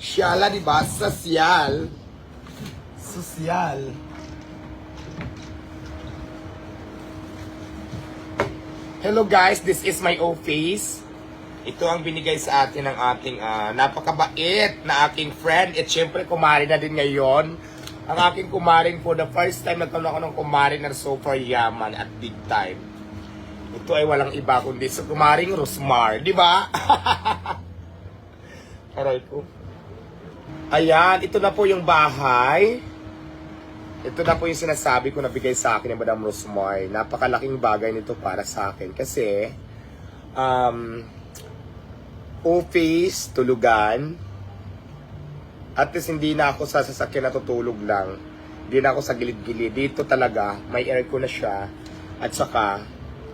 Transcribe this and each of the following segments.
Siyala, di ba? Sosyal. Sosyal. Hello guys, this is my office. Ito ang binigay sa atin ng ating ah, napakabait na aking friend. At syempre, kumari na din ngayon. Ang aking kumaring for the first time nagkaroon ako ng kumaring na super yaman at big time. Ito ay walang iba kundi sa kumaring Rosmar, di ba? Aray ko. Ayan, ito na po yung bahay. Ito na po yung sinasabi ko na bigay sa akin ni Madam Rosmar. Napakalaking bagay nito para sa akin kasi um, office, tulugan, at least hindi na ako sa sasakyan natutulog lang. Hindi na ako sa gilid-gilid. Dito talaga, may aircon na siya. At saka,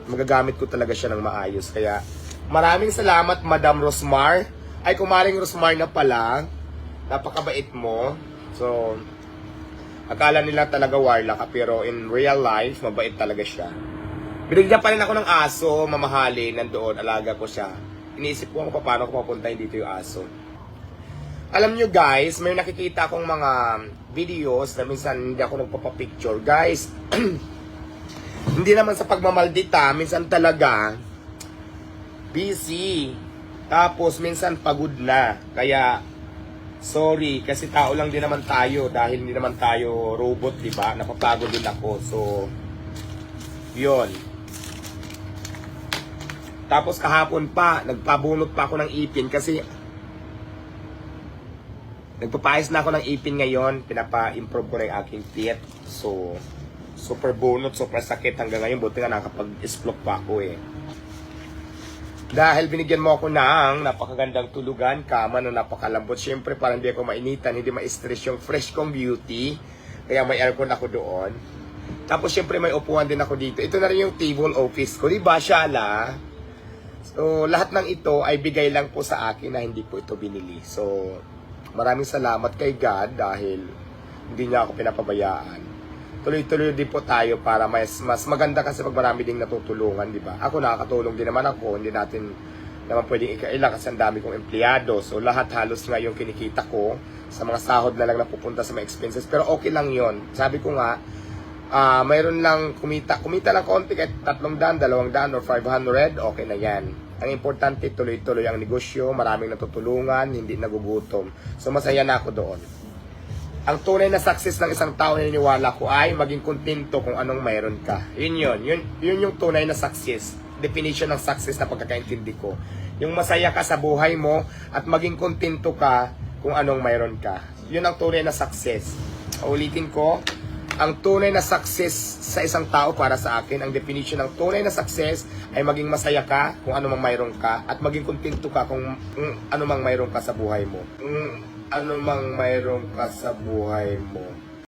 magagamit ko talaga siya ng maayos. Kaya, maraming salamat, Madam Rosmar. Ay, kumaring Rosmar na pala. Napakabait mo. So, akala nila talaga warlock pero in real life, mabait talaga siya. Binigyan pa rin ako ng aso, mamahalin, nandoon, alaga ko siya. Iniisip ko kung paano ko papuntahin dito yung aso. Alam nyo guys, may nakikita akong mga videos na minsan hindi ako nagpapapicture. Guys, hindi naman sa pagmamaldita, minsan talaga busy. Tapos minsan pagod na. Kaya sorry kasi tao lang din naman tayo dahil hindi naman tayo robot, 'di ba? Napapagod din ako. So 'yon. Tapos kahapon pa, nagpabunot pa ako ng ipin kasi Nagpapayos na ako ng ipin ngayon. Pinapa-improve ko na yung aking teeth. So, super bunot, super sakit hanggang ngayon. Buti nga nakapag-isplok pa ako eh. Dahil binigyan mo ako ng napakagandang tulugan, kama na napakalambot. Siyempre, para hindi ako mainitan, hindi ma-stress yung fresh kong beauty. Kaya may aircon ako doon. Tapos, siyempre, may upuan din ako dito. Ito na rin yung table office ko. Di ba, Shala? So, lahat ng ito ay bigay lang po sa akin na hindi po ito binili. So, maraming salamat kay God dahil hindi niya ako pinapabayaan. Tuloy-tuloy din po tayo para mas, mas maganda kasi pag marami ding natutulungan, di ba? Ako nakakatulong din naman ako, hindi natin naman pwedeng ikailan kasi ang dami kong empleyado. So lahat halos nga yung kinikita ko sa mga sahod na lang napupunta sa mga expenses. Pero okay lang yon Sabi ko nga, ah mayroon lang kumita, kumita lang konti kahit tatlong daan, dalawang daan, or 500, okay na yan. Ang importante, tuloy-tuloy ang negosyo, maraming natutulungan, hindi nagugutom. So masaya na ako doon. Ang tunay na success ng isang tao na niniwala ko ay maging kontento kung anong mayroon ka. Yun yun. Yun, yun yung tunay na success. Definition ng success na pagkakaintindi ko. Yung masaya ka sa buhay mo at maging kontento ka kung anong mayroon ka. Yun ang tunay na success. Ulitin ko, ang tunay na success sa isang tao para sa akin, ang definition ng tunay na success ay maging masaya ka kung ano mang mayroon ka at maging kontento ka kung mm, ano mang mayroon ka sa buhay mo. Mm, ano mang mayroon ka sa buhay mo.